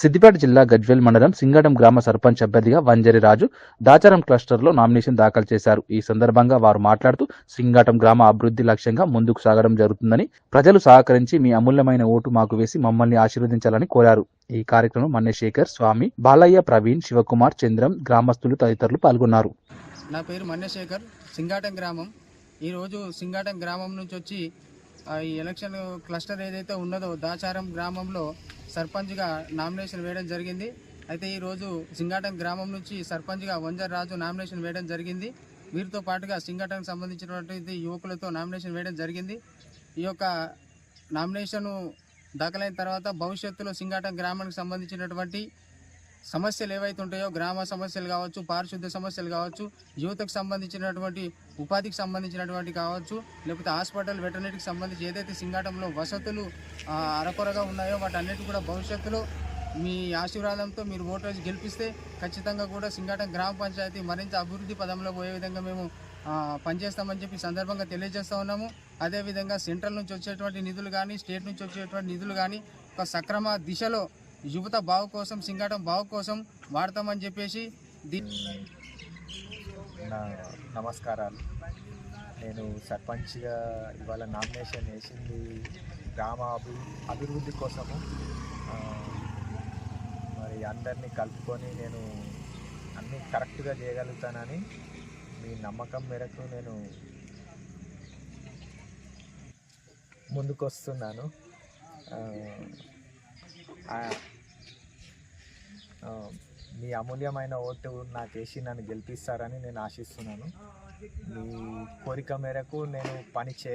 సిద్దిపేట జిల్లా గజ్వేల్ మండలం సింగడం గ్రామ సర్పంచ్ అభ్యర్థిగా వంజరి రాజు దాచారం క్లస్టర్లో నామినేషన్ దాఖలు చేశారు. ఈ సందర్భంగా వారు మాట్లాడుతూ సింగాటం గ్రామ అభివృద్ధి లక్ష్యంగా ముందుకు సాగడం జరుగుతుందని ప్రజలు సహకరించి మీ అమూల్యమైన ఓటు మాకు వేసి మమ్మల్ని ఆశీర్వదించాలని కోరారు. ఈ కార్యక్రమం మన్యశేఖర్ స్వామి బాలయ్య ప్రవీణ్ శివకుమార్ చంద్రం గ్రామస్తులు తదితరులు పాల్గొన్నారు. నా పేరు మన్యశేఖర్ సింగాటం గ్రామం. ఈరోజు సింగాటం గ్రామం నుంచి వచ్చి ఈ ఎలక్షన్ క్లస్టర్ ఏదైతే ఉన్నదో దాచారం గ్రామంలో సర్పంచ్గా నామినేషన్ వేయడం జరిగింది. అయితే ఈరోజు సింగాటం గ్రామం నుంచి సర్పంచ్గా వంజర్ రాజు నామినేషన్ వేయడం జరిగింది. వీరితో పాటుగా సింగాటంకి సంబంధించినటువంటి యువకులతో నామినేషన్ వేయడం జరిగింది. ఈ యొక్క నామినేషను దాఖలైన తర్వాత భవిష్యత్తులో సింగాటం గ్రామానికి సంబంధించినటువంటి సమస్యలు ఏవైతే ఉంటాయో గ్రామ సమస్యలు కావచ్చు పారిశుద్ధ్య సమస్యలు కావచ్చు యువతకు సంబంధించినటువంటి ఉపాధికి సంబంధించినటువంటి కావచ్చు లేకపోతే హాస్పిటల్ వెటర్నరీకి సంబంధించి ఏదైతే సింగాటంలో వసతులు అరకొరగా ఉన్నాయో వాటన్నిటి కూడా భవిష్యత్తులో మీ ఆశీర్వాదంతో మీరు ఓటర్స్ గెలిపిస్తే ఖచ్చితంగా కూడా సింగాటం గ్రామ పంచాయతీ మరింత అభివృద్ధి పదంలో పోయే విధంగా మేము పనిచేస్తామని చెప్పి సందర్భంగా తెలియజేస్తూ ఉన్నాము. అదేవిధంగా సెంట్రల్ నుంచి వచ్చేటువంటి నిధులు కానీ స్టేట్ నుంచి వచ్చేటువంటి నిధులు కానీ ఒక సక్రమ దిశలో యువత బావు కోసం సింగాటం బావు కోసం వాడతామని చెప్పేసి నా నమస్కారాలు. నేను సర్పంచ్గా ఇవాళ నామినేషన్ వేసింది గ్రామ అభి అభివృద్ధి కోసము. మరి అందరినీ కలుపుకొని నేను అన్నీ కరెక్ట్గా చేయగలుగుతానని మీ నమ్మకం మేరకు నేను ముందుకు వస్తున్నాను మీ అమూల్యమైన ఓటు నాకు వేసి నన్ను గెలిపిస్తారని నేను ఆశిస్తున్నాను. మీ కోరిక మేరకు నేను పని చేయ